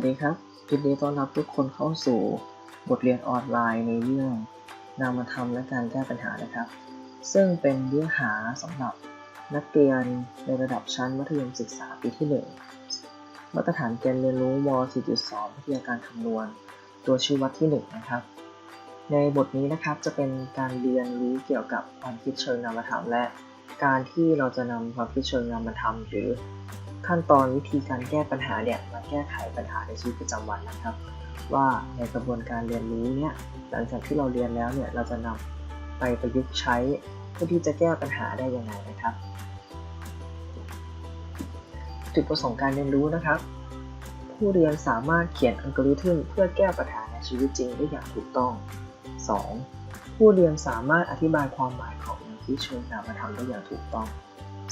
สวัสดีครับยินดีต้อนรับทุกคนเข้าสู่บทเรียนออนไลน์ในเรื่องนามธรรมและการแก้ปัญหานะครับ ซึ่งเป็นเนื้อหาสำหรับนักเรียนในระดับชั้นมัธยมศึกษาปีที่ 1 มาตรฐานกณฑ์เรียนรู้ม .4.2 วิทยาการคำนวณ ตัวชี้วัดที่ 1 นะครับ ในบทนี้นะครับจะเป็นการเรียนรู้เกี่ยวกับความคิดเชิงนามธรรมและการที่เราจะนำความคิดเชิงนามธรรมหรือ ขั้นตอนวิธีการแก้ปัญหาเนี่ยมาแก้ไขปัญหาในชีวิตประจำวันนะครับ ว่าในกระบวนการเรียนรู้เนี่ยหลังจากที่เราเรียนแล้วเนี่ยเราจะนำไปประยุกต์ใช้เพื่อที่จะแก้ปัญหาได้ยังไงนะครับ จุดประสงค์การเรียนรู้นะครับ ผู้เรียนสามารถเขียนอัลกอริทึมเพื่อแก้ปัญหาในชีวิตจริงได้อย่างถูกต้อง 2. ผู้เรียนสามารถอธิบายความหมายของแนวคิดเชิงนามธรรมได้อย่างถูกต้อง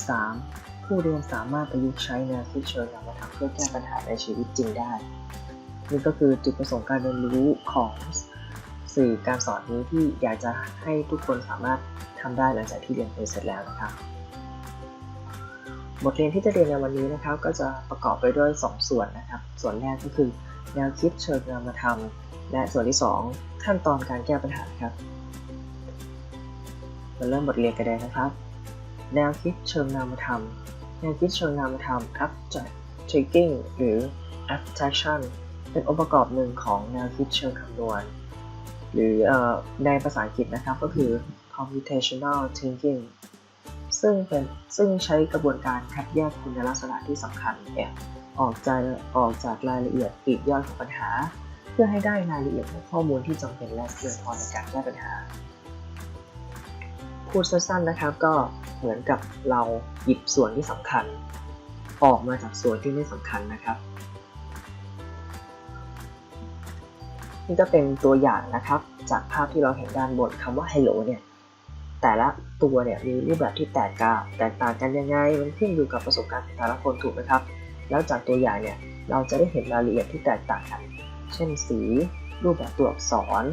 3. ผู้เรียนสามารถประยุกต์ใช้แนวคิดเชิงนามธรรมเพื่อแก้ปัญหาในชีวิตจริงได้ นี่ก็คือจุดประสงค์การเรียนรู้ของสื่อการสอนนี้ที่อยากจะให้ทุกคนสามารถทำได้หลังจากที่เรียนไปเสร็จแล้วนะครับ บทเรียนที่จะเรียนในวันนี้นะครับ ก็จะประกอบไปด้วย 2 ส่วนนะครับ ส่วนแรกก็คือ แนวคิดเชิงนามธรรม และส่วนที่ 2 ขั้นตอนการแก้ปัญหาครับมาเริ่มบทเรียนกันเลยนะครับ แนวคิดเชิงนามธรรม แนวคิดเชิงนามธรรม abstract thinking หรือ abstraction เป็นองค์ประกอบหนึ่งของแนวคิดเชิงคำนวณ หรือเออในภาษาอังกฤษนะครับก็คือ computational thinking ซึ่งเป็นซึ่งใช้กระบวนการคัดแยกคุณลักษณะที่สำคัญเนี่ยออกจากออกจากรายละเอียดปลีกย่อยของปัญหา เพื่อให้ได้รายละเอียดของข้อมูลที่จำเป็นและเพียงพอในการแก้ปัญหา พูดสั้นๆนะครับ ก็เหมือนกับเราหยิบส่วนที่สำคัญ ออกมาจากส่วนที่ไม่สำคัญนะครับ นี่ก็เป็นตัวอย่างนะครับ จากภาพที่เราเห็นด้านบนคำว่า hello เนี่ยแต่ละตัวเนี่ยมีรูปแบบที่แตกต่างแตกต่างกันยังไง มันขึ้นอยู่กับประสบการณ์ของแต่ละคนถูกไหมครับ แล้วจากตัวอย่างเนี่ยเราจะได้เห็นรายละเอียดที่แตกต่างกัน เช่นสี รูปแบบตัวอักษร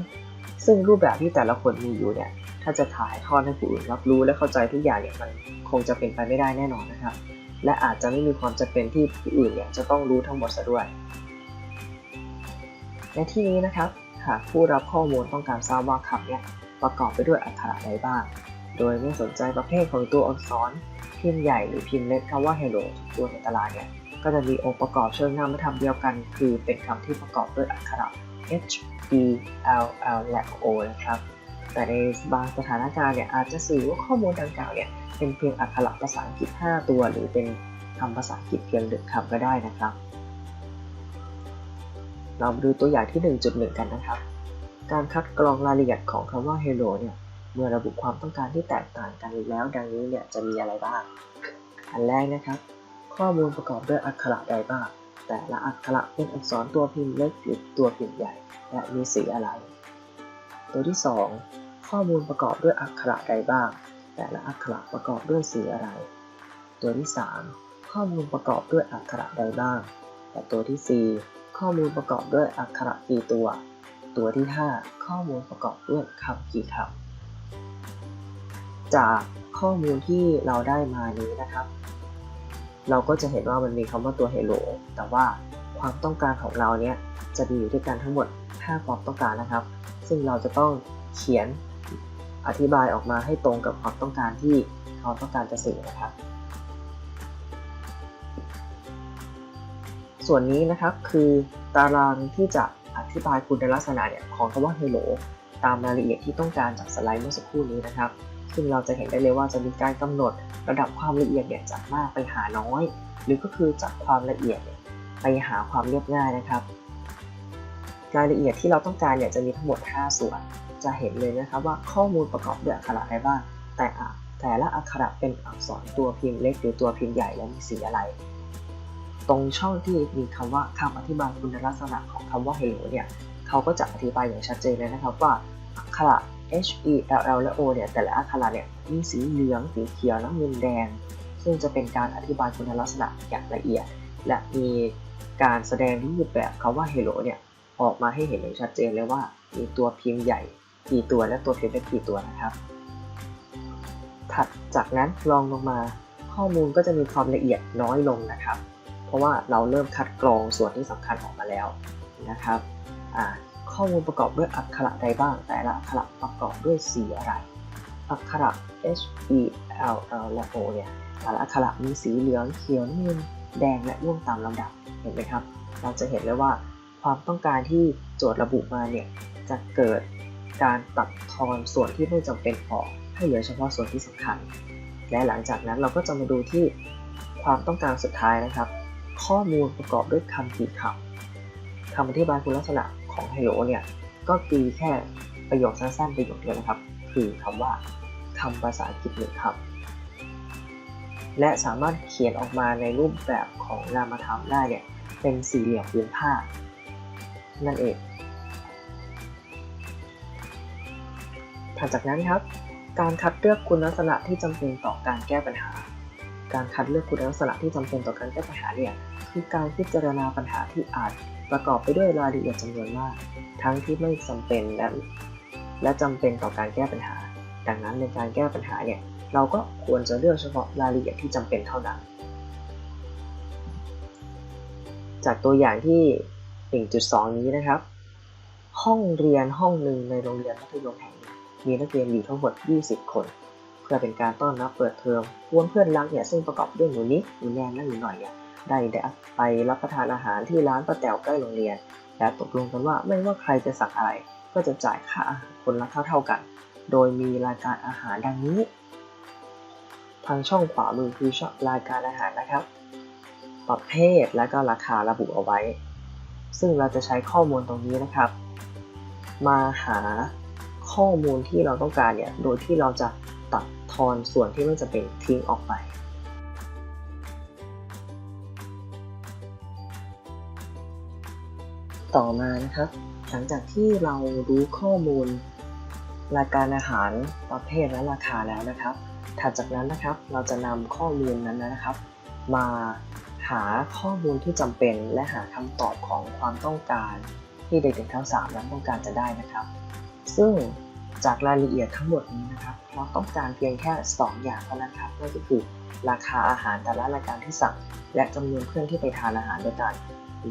ซึ่งรูปแบบที่แต่ละคนมีอยู่เนี่ย ถ้าจะถ่ายทอดให้ผู้อื่นรับรู้และเข้าใจทุกอย่างเนี่ยมันคงจะเป็นไปไม่ได้แน่นอนนะครับ และอาจจะไม่มีความจำเป็นที่ผู้อื่นเนี่ยจะต้องรู้ทั้งหมดซะด้วย ในที่นี้นะครับ หากผู้รับข้อมูลต้องการทราบว่าคำเนี่ยประกอบไปด้วยอักขระใดบ้าง โดยไม่สนใจประเภทของตัวอักษร พิมพ์ใหญ่หรือพิมพ์เล็กคำว่า hello ตัวในตารางเนี่ยก็จะมีองค์ประกอบเชิงนามธรรมเดียวกัน คือเป็นคำที่ประกอบด้วยอักขระ h e l l และ o นะครับ แต่ในบางสถานการณ์เนี่ยอาจจะสื่อว่าข้อมูลดังกล่าวเนี่ยเป็นเพียงอักขระภาษาอังกฤษ 5 ตัว หรือเป็นคำภาษาอังกฤษเพียงหนึ่งคำก็ได้นะครับ เรามาดูตัวอย่างที่ 1.1 กันนะครับ การคัดกรองรายละเอียดของคำว่า hello เนี่ยเมื่อระบุความต้องการที่แตกต่างกันแล้ว ดังนี้เนี่ยจะมีอะไรบ้าง อันแรกนะครับ ข้อมูลประกอบด้วยอักขระใดบ้าง แต่ละอักขระเป็นอักษรตัวพิมพ์เล็กหรือตัวพิมพ์ใหญ่ และมีสีอะไร ตัวที่ 2 ข้อมูลประกอบด้วยอักขระใดบ้าง แต่ละอักขระประกอบด้วยสีอะไร ตัวที่ 3 ข้อมูลประกอบด้วยอักขระใดบ้างและตัวที่ 4 ข้อมูลประกอบด้วยอักขระกี่ตัว ตัวที่ 5 ข้อมูลประกอบด้วยคำกี่คำจากข้อมูลที่เราได้มานี้นะครับ เราก็จะเห็นว่ามันมีคำว่าตัว hello แต่ว่าความต้องการของเราเนี่ยจะมีอยู่ด้วยกันทั้งหมด 5 ความต้องการนะครับ ซึ่งเราจะต้องเขียนอธิบายออกมาให้ตรงกับความต้องการที่เขาต้องการจะสื่อนะครับ ส่วนนี้นะครับคือตารางที่จะอธิบายคุณลักษณะเนี่ยของคำว่า hello ตามรายละเอียดที่ต้องการจากสไลด์เมื่อสักครู่นี้นะครับ ซึ่งเราจะเห็นได้เลยว่าจะมีการกำหนดระดับความละเอียดเนี่ยจากมากไปหาน้อย หรือก็คือจากความละเอียดไปหาความเรียบง่ายนะครับ รายละเอียดที่เราต้องการเนี่ยจะมีทั้งหมด 5 ส่วน จะเห็นเลยนะครับว่าข้อมูลประกอบด้วยอักขระอะไรบ้าง แต่แต่ละอักขระเป็นอักษรตัวพิมพ์เล็กหรือตัวพิมพ์ใหญ่และมีสีอะไร ตรงช่องที่มีคำว่าคำอธิบายคุณลักษณะของคำว่า hello เนี่ยเขาก็จะอธิบายอย่างชัดเจนเลยนะครับว่าอักขระ H E L L และ O เนี่ยแต่ละอักขระเนี่ยมีสีเหลือง สีเขียว น้ำเงินแดง ซึ่งจะเป็นการอธิบายคุณลักษณะอย่างละเอียด และมีการแสดงรูปแบบคำว่า hello เนี่ยออกมาให้เห็นอย่างชัดเจนเลยว่ามีตัวพิมพ์ใหญ่กี่ตัวและตัวพิมพ์เล็กกี่ตัวนะครับ ถัดจากนั้นลองลงมาข้อมูลก็จะมีความละเอียดน้อยลงนะครับ เพราะว่าเราเริ่มคัดกรองส่วนที่สำคัญออกมาแล้วนะครับอ่า ข้อมูลประกอบด้วยอักขระใดบ้าง แต่ละอักขระประกอบด้วยสีอะไร อักขระ H E L L และ O เนี่ย แต่ละอักขระมีสีเหลือง เขียวน้ำเงิน แดง และม่วงตามลำดับ เห็นไหมครับ เราจะเห็นเลยว่าความต้องการที่โจทย์ระบุมาเนี่ยจะเกิดการตัดทอนส่วนที่ไม่จำเป็นออกให้เหลือเฉพาะส่วนที่สำคัญ และหลังจากนั้นเราก็จะมาดูที่ความต้องการสุดท้ายนะครับ ข้อมูลประกอบด้วยคำกี่คำคำอธิบายคุณลักษณะ ของไฮโลเนี่ย ก็ตีแค่ประโยคสั้นๆประโยคเดียวนะครับ คือคำว่าคำภาษาอังกฤษหนึ่งคำและสามารถเขียนออกมาในรูปแบบของนามธรรมได้เนี่ย เป็นสี่เหลี่ยมพื้นผ้า นั่นเองถัดจากนั้นครับ การคัดเลือกคุณลักษณะที่จำเป็นต่อการแก้ปัญหา การคัดเลือกคุณลักษณะที่จำเป็นต่อการแก้ปัญหาเนี่ยคือการพิจารณาปัญหาที่อาจ ประกอบไปด้วยรายละเอียดจำนวนมาก ทั้งที่ไม่จำเป็นและและจำเป็นต่อการแก้ปัญหา ดังนั้นในการแก้ปัญหาเนี่ยเราก็ควรจะเลือกเฉพาะรายละเอียดที่จำเป็นเท่านั้น จากตัวอย่างที่ 1.2 นี้นะครับ ห้องเรียนห้องหนึ่งในโรงเรียนมัธยมแห่งหนึ่งมีนักเรียนอยู่ทั้งหมด 20 คน เพื่อเป็นการต้อนรับเปิดเทอมกวนเพื่อนรักเนี่ยซึ่งประกอบด้วยหนูนิดหนูแนนและหนูหน่อยเนี่ย ได้ไปรับประทานอาหารที่ร้านป้าแต๋วใกล้โรงเรียน และตกลงกันว่าไม่ว่าใครจะสั่งอะไร ก็จะจ่ายค่าอาหารคนละเท่าๆกัน โดยมีรายการอาหารดังนี้ ทางช่องขวามือคือช่องรายการอาหารนะครับ ประเภทและก็ราคาระบุเอาไว้ ซึ่งเราจะใช้ข้อมูลตรงนี้นะครับ มาหาข้อมูลที่เราต้องการเนี่ย โดยที่เราจะตัดทอนส่วนที่ไม่จำเป็นทิ้งออกไป ต่อมานะครับ หลังจากที่เรารู้ข้อมูลรายการอาหารประเภทและราคาแล้วนะครับ ถัดจากนั้นนะครับเราจะนำข้อมูลนั้นนะครับ มาหาข้อมูลที่จำเป็นและหาคำตอบของความต้องการที่เด็กๆทั้ง3นั้นต้องการจะได้นะครับ ซึ่งจากรายละเอียดทั้งหมดนี้นะครับ เราต้องการเพียงแค่ 2 อย่างเท่านั้นครับนั่นก็คือราคาอาหารแต่ละรายการที่สั่ง และจำนวนเพื่อนที่ไปทานอาหารด้วยกัน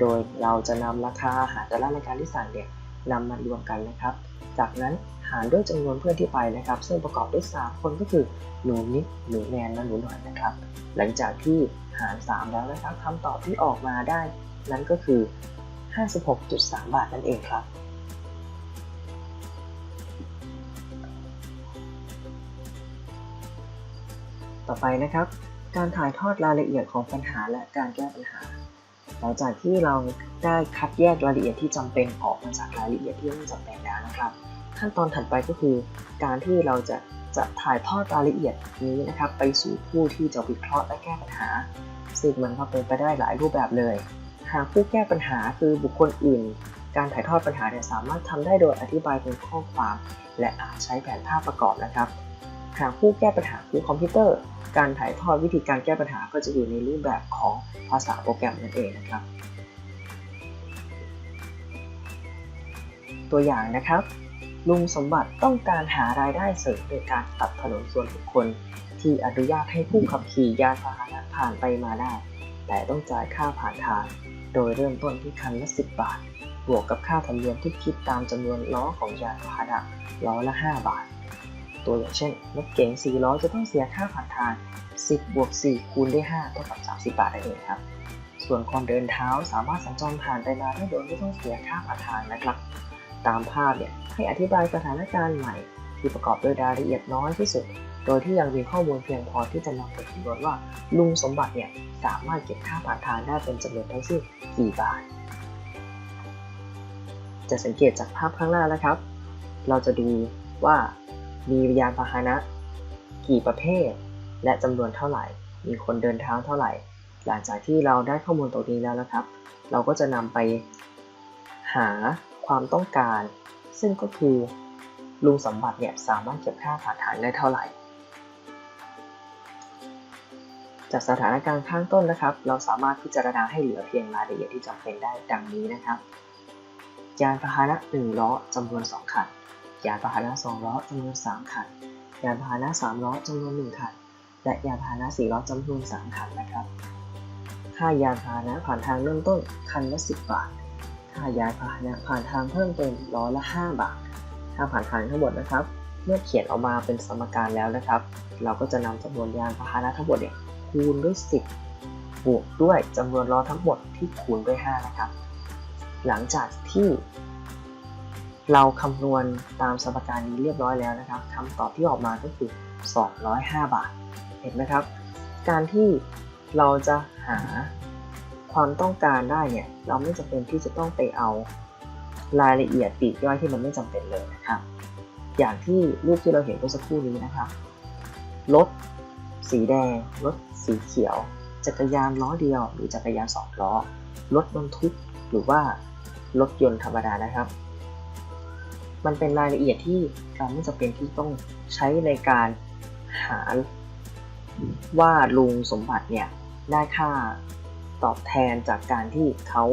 โดยเราจะนำราคาอาหารแต่ละรายการที่สั่งเนี่ยนำมารวมกันนะครับ จากนั้นหารด้วยจำนวนเพื่อนที่ไปนะครับ ซึ่งประกอบด้วย3คนก็คือหนูนิดหนูแนนและหนูหน่อยนะครับ หลังจากที่หาร 3 แล้วนะครับคำตอบที่ออกมาได้ นั้นก็คือ 56.3 บาทนั่นเองครับต่อไปนะครับ การถ่ายทอดรายละเอียดของปัญหาและการแก้ปัญหา ลังจากที่เราได้คัดแยกรายละเอียดที่จำเป็นออกมาจากรายละเอียดที่ไม่จำเป็นแล้วนะครับ ขั้นตอนถัดไปก็คือการที่เราจะจะถ่ายทอดรายละเอียดนี้นะครับ ไปสู่ผู้ที่จะวิเคราะห์และแก้ปัญหา ซึ่งมันก็เป็นไปได้หลายรูปแบบเลย หากผู้แก้ปัญหาคือบุคคลอื่น การถ่ายทอดปัญหาเนี่ยสามารถทำได้โดยอธิบายเป็นข้อความ และอาจใช้แผนภาพประกอบนะครับ หากผู้แก้ปัญหาคือคอมพิวเตอร์ การถ่ายทอดวิธีการแก้ปัญหาก็จะอยู่ในรูปแบบของภาษาโปรแกรมนั่นเองนะครับ ตัวอย่างนะครับ ลุงสมบัติต้องการหารายได้เสริมโดยการตัดถนนส่วนบุคคล ที่อนุญาตให้ผู้ขับขี่ยานพาหนะผ่านไปมาได้ แต่ต้องจ่ายค่าผ่านทาง โดยเริ่มต้นที่คันละ10 บาท บวกกับค่าธรรมเนียมที่คิดตามจำนวนล้อของยานพาหนะล้อละ 5 บาท ตัวอย่างเช่นรถเก๋ง4ล้อจะต้องเสียค่าผ่านทาง 10 บวก 4 คูณด้วย 5 เท่ากับ 30 บาทนั่นเองครับ ส่วนคนเดินเท้าสามารถสัญจรผ่านไปมาได้โดยไม่ต้องเสียค่าผ่านทางนะครับ ตามภาพเนี่ยให้อธิบายสถานการณ์ใหม่ ที่ประกอบด้วยรายละเอียดน้อยที่สุด โดยที่ยังมีข้อมูลเพียงพอที่จะนำไปคำนวณว่าลุงสมบัติเนี่ยสามารถเก็บค่าผ่านทางได้เป็นจำนวนทั้งสิ้นกี่บาท จะสังเกตจากภาพข้างหน้านะครับ เราจะดูว่า มียานพาหนะ กี่ประเภท และจำนวนเท่าไหร่ มีคนเดินเท้าเท่าไหร่ หลังจากที่เราได้ข้อมูลตรงนี้แล้วนะครับ เราก็จะนำไปหาความต้องการ ซึ่งก็คือลุงสมบัติเนี่ยสามารถเก็บค่าผ่านทางได้เท่าไหร่ จากสถานการณ์ข้างต้นนะครับ เราสามารถพิจารณาให้เหลือเพียงรายละเอียดที่จำเป็นได้ดังนี้นะครับ ยานพาหนะ1ล้อจำนวน 2 คัน ยานพาหนะ2ล้อจำนวน3คัน ยานพาหนะ3ล้อจำนวน1คัน และยานพาหนะ4ล้อจำนวน3คันนะครับค่ายานพาหนะผ่านทางเริ่มต้นคันละ 10 บาท ค่ายานพาหนะผ่านทางเพิ่มเติมร้อละ 5 บาท ค่าผ่านทางทั้งหมดนะครับ เมื่อเขียนออกมาเป็นสมการแล้วนะครับ เราก็จะนำจำนวนยานพาหนะทั้งหมดเนี่ยคูณด้วย 10 บวกด้วยจำนวนล้อทั้งหมดที่คูณด้วย 5 นะครับ หลังจากที่ เราคำนวณตามสมการนี้เรียบร้อยแล้วนะครับคำตอบที่ออกมาก็คือ 205 บาท เห็นไหมครับ การที่เราจะหาความต้องการได้เนี่ยเราไม่จำเป็นที่จะต้องไปเอารายละเอียดปีกย่อยที่มันไม่จำเป็นเลยนะครับ อย่างที่รูปที่เราเห็นเมื่อสักครู่นี้นะครับ รถสีแดง รถสีเขียว จักรยานล้อเดียว หรือจักรยานสองล้อ รถบรรทุก หรือว่ารถยนต์ธรรมดานะครับ มันเป็นรายละเอียดที่เราไม่จำเป็นที่ต้องใช้ในการหาว่าลุงสมบัติเนี่ยได้ค่าตอบแทนจากการที่เขา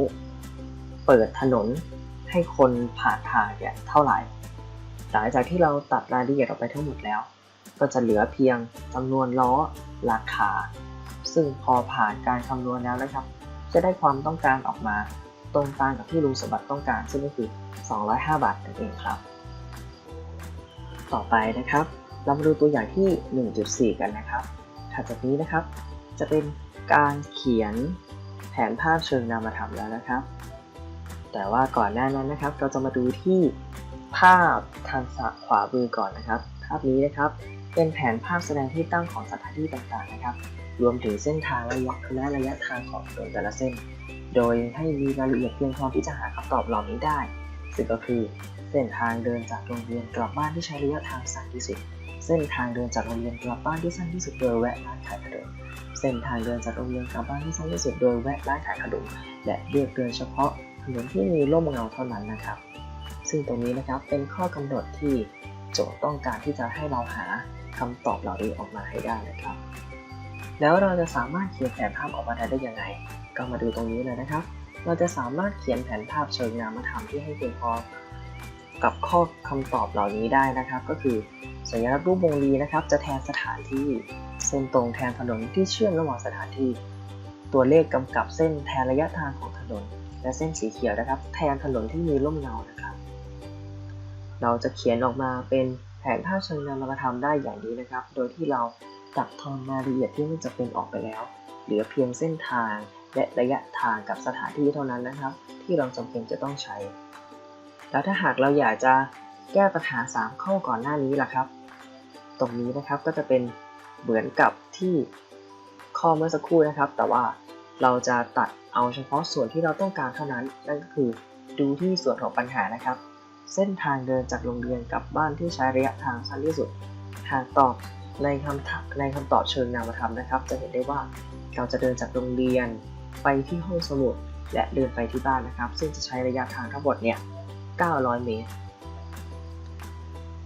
เปิดถนนให้คนผ่านทางเนี่ยเท่าไหร่ หลังจากที่เราตัดรายละเอียดออกไปทั้งหมดแล้ว ก็จะเหลือเพียงจำนวนล้อราคา ซึ่งพอผ่านการคำนวณแล้วนะครับ จะได้ความต้องการออกมา ตรงตามกับที่ลุงสมบัติต้องการซึ่งก็คือ 205 บาทนั่นเองครับ ต่อไปนะครับ เรามาดูตัวอย่างที่ 1.4 กันนะครับถัดจากนี้นะครับ จะเป็นการเขียนแผนภาพเชิงนามธรรมแล้วนะครับ แต่ว่าก่อนหน้านั้นนะครับ เราจะมาดูที่ภาพทางขวามือก่อนนะครับ ภาพนี้นะครับ เป็นแผนภาพแสดงที่ตั้งของสถานที่ต่างๆนะครับ รวมถึงเส้นทางระยะและระยะทางของถนนแต่ละเส้น โดยให้มีรายละเอียดเพียงพอที่จะหาคำตอบเหล่านี้ได้ ซึ่งก็คือ เส้นทางเดินจากโรงเรียนกลับบ้านที่ใช้ระยะทางสั้นที่สุด เส้นทางเดินจากโรงเรียนกลับบ้านที่สั้นที่สุดโดยแวะร้านขายขนม เส้นทางเดินจากโรงเรียนกลับบ้านที่สั้นที่สุดโดยแวะร้านขายขนม และเรียกเดินเฉพาะถนนที่มีร่มเงาเท่านั้นนะครับ ซึ่งตรงนี้นะครับเป็นข้อกำหนดที่โจทย์ต้องการที่จะให้เราหาคำตอบเหล่านี้ออกมาให้ได้นะครับ แล้วเราจะสามารถเขียนแผนภาพออกมาได้ได้ยังไง ก็มาดูตรงนี้เลยนะครับ เราจะสามารถเขียนแผนภาพเชิงนามธรรมที่ให้เพียงพอกับข้อคำตอบเหล่านี้ได้นะครับ ก็คือสัญลักษณ์รูปวงรีนะครับ จะแทนสถานที่เส้นตรงแทนถนนที่เชื่อมระหว่างสถานที่ ตัวเลขกำกับเส้นแทนระยะทางของถนน และเส้นสีเขียวนะครับ แทนถนนที่มีร่มเงานะครับ เราจะเขียนออกมาเป็นแผนภาพเชิงนามธรรมได้อย่างนี้นะครับ โดยที่เราตัดทอนรายละเอียดที่ไม่จะเป็นออกไปแล้ว เหลือเพียงเส้นทาง และระยะทางกับสถานที่เท่านั้นนะครับ ที่เราจำเป็นจะต้องใช้ แล้วถ้าหากเราอยากจะแก้ปัญหา 3 ข้อก่อนหน้านี้ล่ะครับ ตรงนี้นะครับก็จะเป็นเหมือนกับที่ข้อเมื่อสักครู่นะครับ แต่ว่าเราจะตัดเอาเฉพาะส่วนที่เราต้องการเท่านั้น นั่นก็คือดูที่ส่วนของปัญหานะครับ เส้นทางเดินจากโรงเรียนกลับบ้านที่ใช้ระยะทางสั้นที่สุด หากตอบในคำในคำตอบเชิงนามธรรมนะครับ จะเห็นได้ว่าเราจะเดินจากโรงเรียน ไปที่ห้องสมุดและเดินไปที่บ้านนะครับ ซึ่งจะใช้ระยะทางทั้งหมดเนี่ย 900 เมตร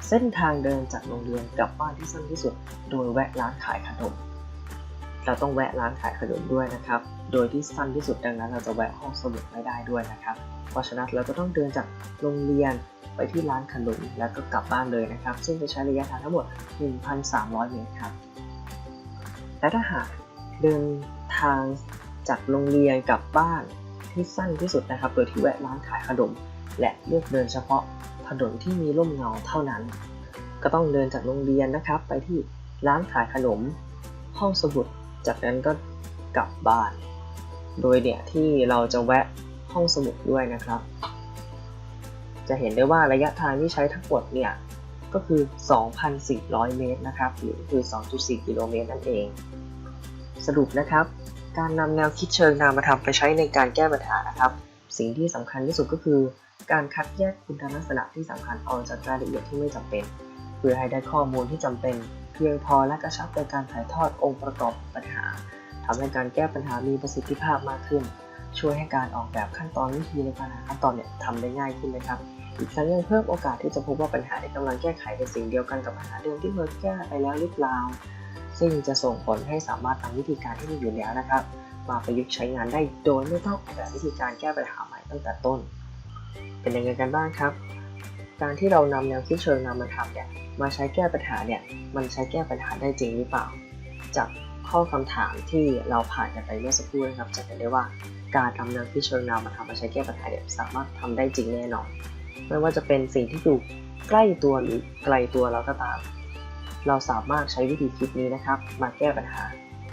เส้นทางเดินจากโรงเรียนกลับบ้านที่สั้นที่สุด โดยแวะร้านขายขนม เราต้องแวะร้านขายขนมด้วยนะครับ โดยที่สั้นที่สุดดังนั้น เราจะแวะห้องสมุดไม่ได้ด้วยนะครับ เพราะฉะนั้นเราก็ต้องเดินจากโรงเรียนไปที่ร้านขนมแล้วก็กลับบ้านเลยนะครับ ซึ่งจะใช้ระยะทางทั้งหมด 1,300 เมตรครับ และถ้าหากเดินทาง จากโรงเรียนกลับบ้านที่สั้นที่สุดนะครับ โดยที่แวะร้านขายขนม และเลือกเดินเฉพาะถนนที่มีร่มเงาเท่านั้น ก็ต้องเดินจากโรงเรียนนะครับ ไปที่ร้านขายขนม ห้องสมุด จากนั้นก็กลับบ้าน โดยเนี่ยที่เราจะแวะห้องสมุดด้วยนะครับ จะเห็นได้ว่าระยะทางที่ใช้ทั้งหมดเนี่ยก็คือ 2,400 เมตรนะครับหรือคือ 2.4 กิโลเมตรนั่นเอง สรุปนะครับ การนำแนวคิดเชิงนามธรรมไปใช้ในการแก้ปัญหานะครับ สิ่งที่สำคัญที่สุดก็คือ การคัดแยกคุณลักษณะที่สำคัญออกจากรายละเอียดที่ไม่จำเป็น เพื่อให้ได้ข้อมูลที่จำเป็น เพียงพอและกระชับในการถ่ายทอดองค์ประกอบปัญหาทำให้การแก้ปัญหามีประสิทธิภาพมากขึ้น ช่วยให้การออกแบบขั้นตอนวิธีในการหาคำตอบเนี่ยทำได้ง่ายขึ้นนะครับ อีกทั้งยังเพิ่มโอกาสที่จะพบว่าปัญหาที่กำลังแก้ไขเป็นสิ่งเดียวกันกับปัญหาเดิมที่เคยแก้ไปแล้วหรือเปล่า ซึ่งจะส่งผลให้สามารถนำวิธีการที่มีอยู่แล้วนะครับ มาประยุกต์ใช้งานได้โดยไม่ต้องออกแบบวิธีการแก้ปัญหาใหม่ตั้งแต่ต้น เป็นยังไงกันบ้างครับ การที่เรานำแนวคิดเชิงนามธรรมเนี่ยมาใช้แก้ปัญหาเนี่ยมันใช้แก้ปัญหาได้จริงหรือเปล่า จากข้อคำถามที่เราผ่านกันไปเมื่อสักครู่นะครับจะเห็นได้ว่าการนำแนวคิดเชิงนามมาทำมาใช้แก้ปัญหาเนี่ยสามารถทำได้จริงแน่นอน ไม่ว่าจะเป็นสิ่งที่อยู่ใกล้ตัวหรือไกลตัวเราก็ตาม เราสามารถใช้วิธีคิดนี้นะครับ มาแก้ปัญหา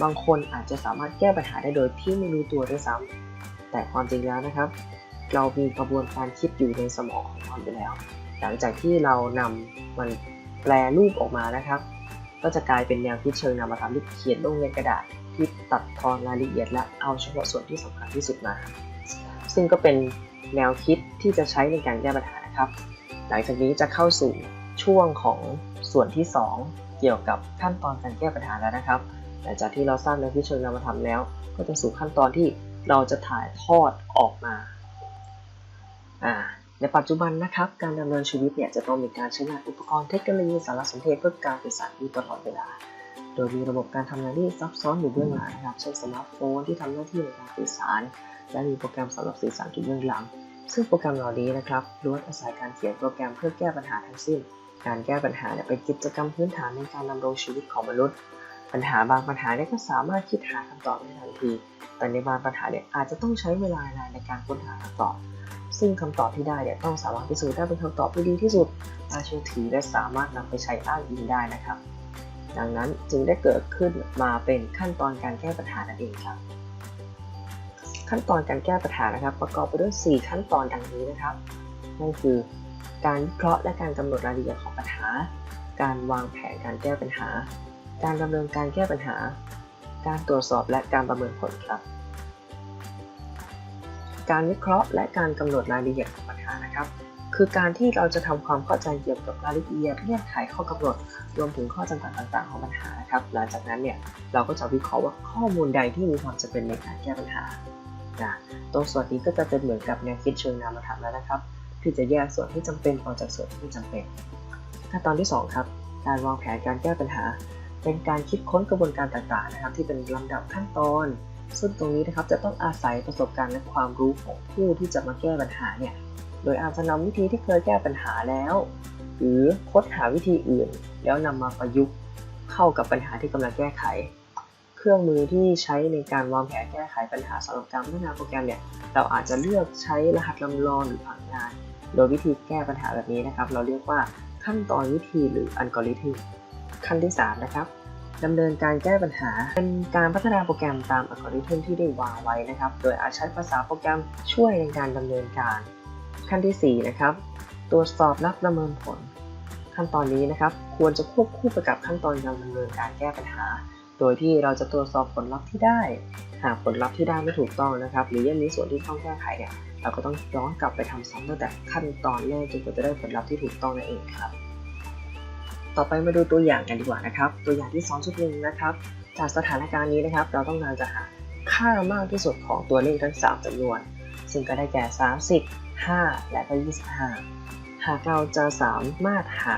บางคนอาจจะสามารถแก้ปัญหาได้โดยที่ไม่รู้ตัวด้วยซ้ำแต่ความจริงแล้วนะครับ เรามีกระบวนการคิดอยู่ในสมองของเราอยู่แล้ว หลังจากที่เรานำมันแปลรูปออกมานะครับ ก็จะกลายเป็นแนวคิดเชิงนามธรรมที่เขียนลงในกระดาษที่ตัดทอนรายละเอียด และเอาเฉพาะส่วนที่สำคัญที่สุดมา ซึ่งก็เป็นแนวคิดที่จะใช้ในการแก้ปัญหานะครับ หลังจากนี้จะเข้าสู่ช่วงของส่วนที่ 2 เกี่ยวกับขั้นตอนการแก้ปัญหาแล้วนะครับหลังจากที่เราทราบแนวคิดเชิงนามธรรมแล้ว ก็จะสู่ขั้นตอนที่เราจะถ่ายทอดออกมาอ่าในปัจจุบันนะครับ การดำเนินชีวิตเนี่ยจะต้องมีการใช้งานอุปกรณ์เทคโนโลยีสารสนเทศเพื่อการสื่อสารอยู่ตลอดเวลา โดยมีระบบการทำงานที่ซับซ้อนอยู่เบื้องหลังนะครับ เช่นสมาร์ทโฟนที่ทำหน้าที่ในการสื่อสาร และมีโปรแกรมสำหรับสื่อสารอยู่เบื้องหลัง ซึ่งโปรแกรมเหล่านี้นะครับล้วนอาศัยการเขียนโปรแกรมเพื่อแก้ปัญหาทั้งสิ้น การแก้ปัญหาเป็นกิจกรรมพื้นฐานในการดำรงชีวิตของมนุษย์ ปัญหาบางปัญหาเนี่ยก็สามารถคิดหาคำตอบได้ทันที แต่ในบางปัญหาเนี่ยอาจจะต้องใช้เวลานานในการค้นหาคำตอบ ซึ่งคำตอบที่ได้เนี่ยต้องสามารถพิสูจน์ได้เป็นคำตอบที่ดีที่สุดน่าเชื่อถือและสามารถนำไปใช้อ้างอิงได้นะครับ ดังนั้นจึงได้เกิดขึ้นมาเป็นขั้นตอนการแก้ปัญหานั่นเองครับ ขั้นตอนการแก้ปัญหานะครับ ประกอบไปด้วย 4 ขั้นตอนดังนี้นะครับนั่นคือ การวิเคราะห์และการกำหนดรายละเอียดของปัญหา การวางแผนการแก้ปัญหา การดำเนินการแก้ปัญหา การตรวจสอบและการประเมินผลครับ การวิเคราะห์และการกำหนดรายละเอียดของปัญหานะครับ คือการที่เราจะทำความเข้าใจเกี่ยวกับรายละเอียดเงื่อนไขข้อกำหนด รวมถึงข้อจำกัดต่างๆ ของปัญหานะครับ หลังจากนั้นเนี่ยเราก็จะวิเคราะห์ว่าข้อมูลใดที่มีความจำเป็นในการแก้ปัญหานะตรงส่วนนี้ก็จะเป็นเหมือนกับแนวคิดเชิงนามธรรมแล้วนะครับ ที่จะแยกส่วนที่จำเป็นออกจากส่วนที่ไม่จำเป็นขั้นตอนที่ 2 ครับ การวางแผนการแก้ปัญหา เป็นการคิดค้นกระบวนการต่างๆนะครับ ที่เป็นลำดับขั้นตอน ซึ่งตรงนี้นะครับจะต้องอาศัยประสบการณ์และความรู้ของผู้ที่จะมาแก้ปัญหาเนี่ยโดยอาจจะนำวิธีที่เคยแก้ปัญหาแล้ว หรือค้นหาวิธีอื่น แล้วนำมาประยุกต์เข้ากับปัญหาที่กำลังแก้ไข เครื่องมือที่ใช้ในการวางแผนแก้ไขปัญหาสำหรับการพัฒนาโปรแกรมเนี่ยเราอาจจะเลือกใช้รหัสลำลองหรือผังงาน โดยวิธีแก้ปัญหาแบบนี้นะครับ เราเรียกว่าขั้นตอนวิธีหรืออัลกอริทึมขั้นที่ 3 นะครับดำเนินการแก้ปัญหา เป็นการพัฒนาโปรแกรมตามอัลกอริทึมที่ได้วางไว้นะครับ โดยอาจใช้ภาษาโปรแกรมช่วยในการดำเนินการ ขั้นทีสี่ 4 นะครับ ตรวจสอบและประเมินผล ขั้นตอนนี้นะครับ ควรจะควบคู่ไปกับขั้นตอนการดำเนินการแก้ปัญหา โดยที่เราจะตรวจสอบผลลัพธ์ที่ได้ หากผลลัพธ์ที่ได้ไม่ถูกต้องนะครับ หรือยังมีส่วนที่ต้องแก้ไขเนี่ย เราก็ต้องย้อนกลับไปทำซ้ำตั้งแต่ขั้นตอนแรกจนกว่าจะได้ผลลัพธ์ที่ถูกต้องนั่นเองครับ ต่อไปมาดูตัวอย่างกันดีกว่านะครับ ตัวอย่างที่ 2.1 นะครับ จากสถานการณ์นี้นะครับ เราต้องการจะหาค่ามากที่สุดของตัวเลขทั้ง 3จำนวน ซึ่งก็ได้แก่ 30 5 และก็25 หากเราจะสามารถหา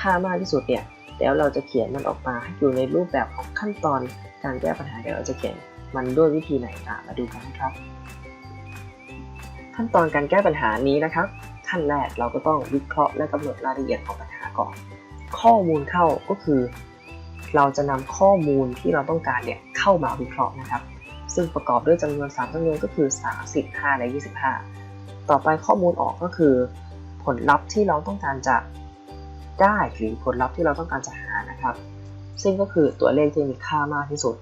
ค่ามากที่สุดเนี่ยแล้วเราจะเขียนมันออกมาให้อยู่ในรูปแบบของขั้นตอนการแก้ปัญหาเดี๋ยวเราจะเขียนมันด้วยวิธีไหนอะมาดูกันนะครับ ขั้นตอนการแก้ปัญหานี้นะครับ ขั้นแรกเราก็ต้องวิเคราะห์และกำหนดรายละเอียดของปัญหาก่อน ข้อมูลเข้าก็คือ เราจะนำข้อมูลที่เราต้องการเนี่ยเข้ามาวิเคราะห์นะครับ ซึ่งประกอบด้วยจำนวน 3จำนวนก็คือ 30 5 และ 25 ต่อไปข้อมูลออกก็คือ ผลลัพธ์ที่เราต้องการจะได้หรือผลลัพธ์ที่เราต้องการจะหานะครับ ซึ่งก็คือตัวเลขที่มีค่ามากที่สุด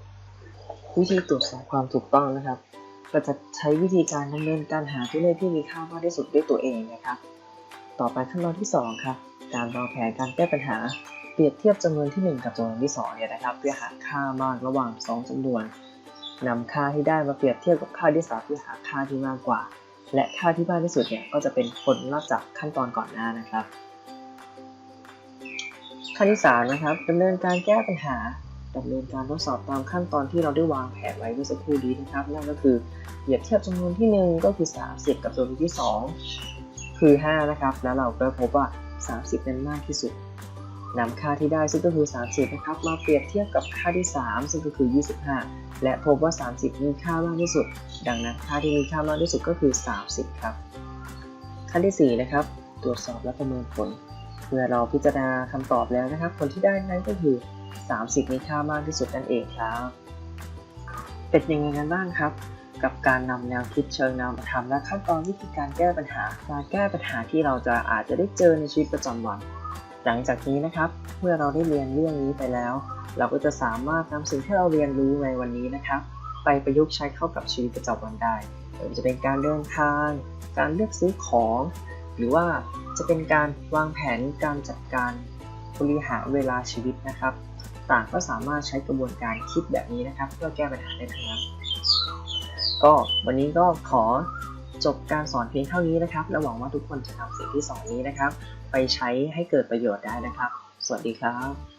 วิธีตรวจสอบความถูกต้องนะครับ ก็จะใช้วิธีการดำเนินการหาตัวเลขที่มีค่ามากที่สุดด้วยตัวเองนะครับ ต่อไปขั้นตอนที่2ครับการวางแผนการแก้ปัญหา เปรียบเทียบจำนวนที่ 1 กับจำนวนที่2เนี่ยนะครับ เพื่อหาค่ามากระหว่าง 2จำนวนนำค่าที่ได้มาเปรียบเทียบกับค่าที่3เพื่อหาค่าที่มากกว่า และค่าที่มากที่สุดเนี่ยก็จะเป็นผลลัพธ์จากขั้นตอนก่อนหน้านะครับขั้นที่3นะครับดำเนินการแก้ปัญหา ดำเนินการทดสอบตามขั้นตอนที่เราได้วางแผนไว้เมื่อสักครู่นี้นะครับ นั่นก็คือเปรียบเทียบจำนวนที่ 1 ก็คือ 30 กับจำนวนที่ 2 คือ 5 นะครับ แล้วเราก็พบว่า 30 นั้นมากที่สุดนำค่าที่ได้ซึ่งก็คือ 30 นะครับ มาเปรียบเทียบกับค่าที่ 3 ซึ่งก็คือ 25 และพบว่า 30 มีค่ามากที่สุด ดังนั้นค่าที่มีค่ามากที่สุดก็คือ 30 ครับ ขั้นที่ 4 นะครับ ตรวจสอบและประเมินผล เมื่อเราพิจารณาคำตอบแล้วนะครับ ผลที่ได้นั้นก็คือ 30 มีค่ามากที่สุดนั่นเองครับ เป็นยังไงกันบ้างครับ กับการนำแนวคิดเชิงนามธรรมและขั้นตอนวิธีการแก้ปัญหาการแก้ปัญหาที่เราจะอาจจะได้เจอในชีวิตประจำวัน หลังจากนี้นะครับ เมื่อเราได้เรียนเรื่องนี้ไปแล้ว เราก็จะสามารถนำสิ่งที่เราเรียนรู้ในวันนี้นะครับ ไปประยุกต์ใช้เข้ากับชีวิตประจำวันได้ไม่ว่าจะเป็นการเดินทาง การเลือกซื้อของ หรือว่าจะเป็นการวางแผนการจัดการบริหารเวลาชีวิตนะครับ ต่างก็สามารถใช้กระบวนการคิดแบบนี้นะครับ เพื่อแก้ปัญหาได้นะครับ ก็วันนี้ก็ขอจบการสอนเพียงเท่านี้นะครับ และหวังว่าทุกคนจะนำสิ่งที่สอนนี้นะครับ ไปใช้ให้เกิดประโยชน์ได้นะครับ สวัสดีครับ